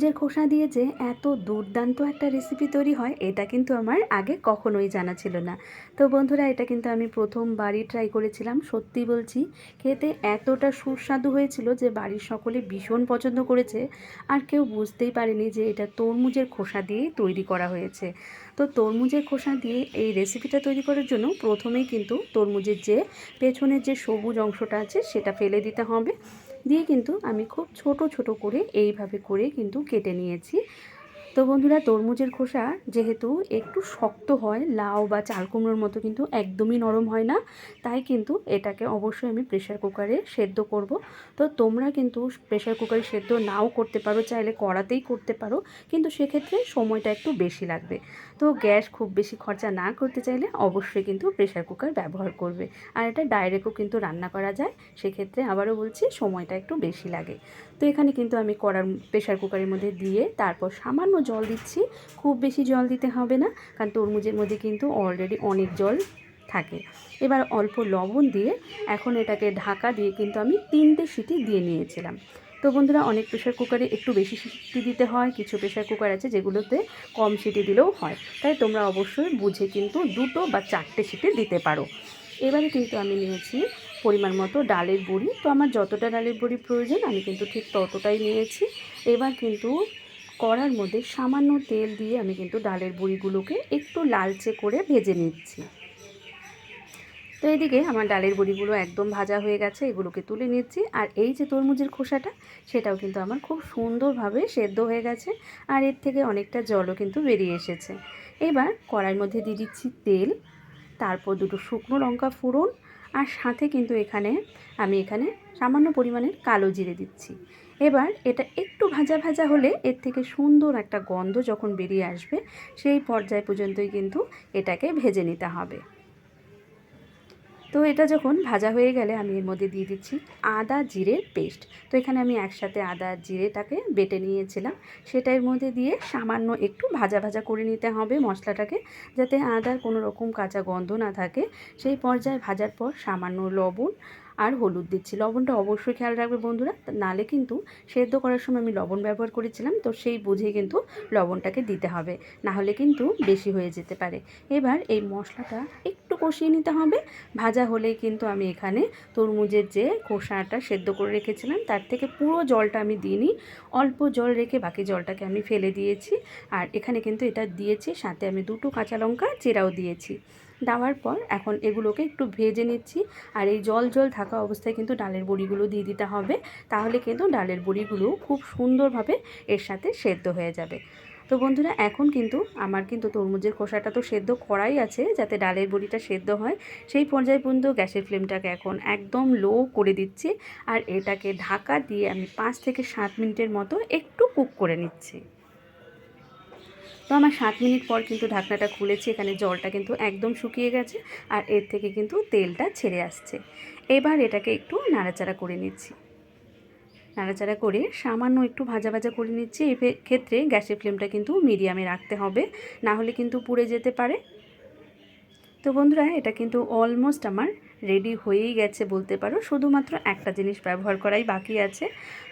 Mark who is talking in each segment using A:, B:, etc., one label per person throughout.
A: তরমুজের খোসা দিয়ে যে এত দুর্দান্ত একটা রেসিপি তৈরি হয়, এটা কিন্তু আমার আগে কখনোই জানা ছিল না। তো বন্ধুরা, এটা কিন্তু আমি প্রথম বাড়ি ট্রাই করেছিলাম, সত্যি বলছি। খেতে এতটা সুস্বাদু হয়েছিল যে বাড়ির সকলে ভীষণ পছন্দ করেছে, আর কেউ বুঝতেই পারেনি যে এটা তরমুজের খোসা দিয়ে তৈরি করা হয়েছে। তো তরমুজের খোসা দিয়ে এই রেসিপিটা তৈরি করার জন্য প্রথমেই কিন্তু তরমুজের যে পেছনের যে সবুজ অংশটা আছে, সেটা ফেলে দিতে হবে। দিয়ে কিন্তু আমি খুব ছোট ছোট করে এইভাবে করে কিন্তু কেটে নিয়েছি। তো বন্ধুরা, তরমুজের খোসা যেহেতু একটু শক্ত হয়, লাউ বা চাল কুমড়োর মতো কিন্তু একদমই নরম হয় না, তাই কিন্তু এটাকে অবশ্যই আমি প্রেশার কুকারে সেদ্ধ করব। তো তোমরা কিন্তু প্রেশার কুকারে সেদ্ধ নাও করতে পারো, চাইলে কড়াতেই করতে পারো, কিন্তু সেক্ষেত্রে সময়টা একটু বেশি লাগবে। তো গ্যাস খুব বেশি খরচা না করতে চাইলে অবশ্যই কিন্তু প্রেশার কুকার ব্যবহার করবে। আর এটা ডাইরেক্টও কিন্তু রান্না করা যায়, সেক্ষেত্রে আবারও বলছি, সময়টা একটু বেশি লাগে। তো এখানে কিন্তু আমি কড়ার প্রেশার কুকারের মধ্যে দিয়ে তারপর সামান্য জল দিচ্ছি। খুব বেশি জল দিতে হবে না, কারণ তরমুজের মধ্যে কিন্তু অলরেডি অনেক জল থাকে। এবার অল্প লবণ দিয়ে এখন এটাকে ঢাকা দিয়ে কিন্তু আমি তিনটে সিটি দিয়ে নিয়েছিলাম। তো বন্ধুরা, অনেক প্রেশার কুকারে একটু বেশি সিটি দিতে হয়, কিছু প্রেশার কুকার আছে যেগুলোতে কম সিটি দিলেও হয়। তাই তোমরা অবশ্যই বুঝে কিন্তু দুটো বা চারটে সিটি দিতে পারো। এবারে কিন্তু আমি নিয়েছি পরিমাণ মতো ডালের বড়ি তো আমার যতটা ডালের বড়ি প্রয়োজন, আমি কিন্তু ঠিক ততটাই নিয়েছি। এবার কিন্তু কড়ার মধ্যে সামান্য তেল দিয়ে আমি কিন্তু ডালের বড়িগুলোকে একটু লালচে করে ভেজে নিচ্ছি। তো এদিকে আমার ডালের বড়িগুলো একদম ভাজা হয়ে গেছে, এগুলোকে তুলে নিচ্ছি। আর এই যে তরমুজের খোসাটা, সেটাও কিন্তু আমার খুব সুন্দরভাবে সেদ্ধ হয়ে গেছে আর এর থেকে অনেকটা জলও কিন্তু বেরিয়ে এসেছে। এবার কড়াইয়ের মধ্যে দিয়ে দিচ্ছি তেল, তারপর দুটো শুকনো লঙ্কা ফোড়ন আর সাথে কিন্তু এখানে আমি এখানে সামান্য পরিমাণের কালো জিরে দিচ্ছি। এবার এটা একটু ভাজা ভাজা হলে এর থেকে সুন্দর একটা গন্ধ যখন বেরিয়ে আসবে, সেই পর্যায় পর্যন্তই কিন্তু এটাকে ভেজে নিতে হবে। তো এটা যখন ভাজা হয়ে গেলে আমি এর মধ্যে দিয়ে দিচ্ছি আদা জিরের পেস্ট। তো এখানে আমি একসাথে আদা জিরেটাকে বেটে নিয়েছিলাম। সেটা এর মধ্যে দিয়ে সামান্য একটু ভাজা ভাজা করে নিতে হবে মশলাটাকে, যাতে আদার কোনো রকম কাঁচা গন্ধ না থাকে। সেই পর্যায়ে ভাজার পর সামান্য লবণ আর হলুদ দিচ্ছি। লবণটা অবশ্যই খেয়াল রাখবে বন্ধুরা। নালে কিন্তু সেদ্ধ করার সময় আমি লবণ ব্যবহার করেছিলাম, তো সেই বুঝে কিন্তু লবণটাকে দিতে হবে। না হলে কিন্তু বেশি হয়ে যেতে পারে। এবার এই মশলাটা কষিয়ে নিতে হবে। ভাজা হলেই কিন্তু আমি এখানে তরমুজের যে খোসাটা সেদ্ধ করে রেখেছিলাম, তার থেকে পুরো জলটা আমি দিইনি। অল্প জল রেখে বাকি জলটাকে আমি ফেলে দিয়েছি। আর এখানে কিন্তু এটা দিয়েছি, সাথে আমি দুটো কাঁচা লঙ্কা চেরাও দিয়েছি। দেওয়ার পর এখন এগুলোকে একটু ভেজে নিচ্ছি। আর এই জল জল থাকা অবস্থায় কিন্তু ডালের বড়িগুলো দিয়ে দিতে হবে। তাহলে কিন্তু ডালের বড়িগুলো খুব সুন্দরভাবে এর সাথে সেদ্ধ হয়ে যাবে। তো বন্ধুরা, এখন কিন্তু আমার কিন্তু তরমুজের খোসাটা তো সেদ্ধ করাই আছে যাতে ডালের বড়িটা সেদ্ধ হয়। সেই পর্যায়ে পর্যন্ত গ্যাসের ফ্লেমটাকে এখন একদম লো করে দিচ্ছি আর এটাকে ঢাকা দিয়ে আমি পাঁচ থেকে সাত মিনিটের মতো একটু কুক করে নিচ্ছি। তো আমার সাত মিনিট পর কিন্তু ঢাকনাটা খুলেছি, এখানে জলটা কিন্তু একদম শুকিয়ে গেছে আর এর থেকে কিন্তু তেলটা ছেড়ে আসছে। এবার এটাকে একটু নাড়াচাড়া করে নিচ্ছি। নাড়াচাড়া করে সামান্য একটু ভাজা ভাজা করে নিচ্ছি। এই ক্ষেত্রে গ্যাসের ফ্লেমটা কিন্তু মিডিয়ামে রাখতে হবে, না হলে কিন্তু পুড়ে যেতে পারে। তো বন্ধুরা, এটা কিন্তু অলমোস্ট আমার রেডি হয়েই গেছে বলতে পারো। শুধুমাত্র একটা জিনিস ব্যবহার করাই বাকি আছে।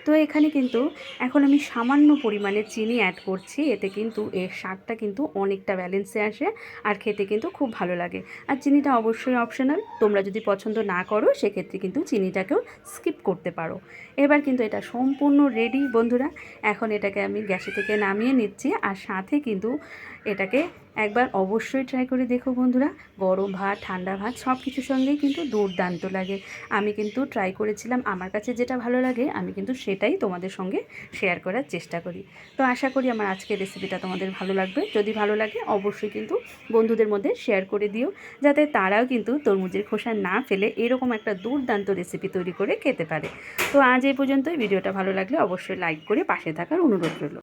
A: তো এখানে কিন্তু এখন আমি সামান্য পরিমাণে চিনি অ্যাড করছি। এতে কিন্তু এর স্বাদটা কিন্তু অনেকটা ব্যালেন্সে আসে আর খেতে কিন্তু খুব ভালো লাগে। আর চিনিটা অবশ্যই অপশনাল তোমরা যদি পছন্দ না করো, সেক্ষেত্রে কিন্তু চিনিটাকেও স্কিপ করতে পারো। এবার কিন্তু এটা সম্পূর্ণ রেডি বন্ধুরা। এখন এটাকে আমি গ্যাসে থেকে নামিয়ে নিচ্ছি। আর সাথে কিন্তু এটাকে একবার অবশ্যই ট্রাই করে দেখো বন্ধুরা। গরম ভাত, ঠান্ডা ভাত সব কিছুর সঙ্গেই কিন্তু দুর্দান্ত লাগে। আমি কিন্তু ট্রাই করেছিলাম, আমার কাছে যেটা ভালো লাগে, আমি কিন্তু সেটাই তোমাদের সঙ্গে শেয়ার করার চেষ্টা করি। তো আশা করি আমার আজকের রেসিপিটা তোমাদের ভালো লাগবে। যদি ভালো লাগে, অবশ্যই কিন্তু বন্ধুদের মধ্যে শেয়ার করে দিও, যাতে তারাও কিন্তু তরমুজের খোসা না ফেলে এরকম একটা দুর্দান্ত রেসিপি তৈরি করে খেতে পারে। তো আজ এই পর্যন্তই। ভিডিওটা ভালো লাগলে অবশ্যই লাইক করে পাশে থাকার অনুরোধ রইল।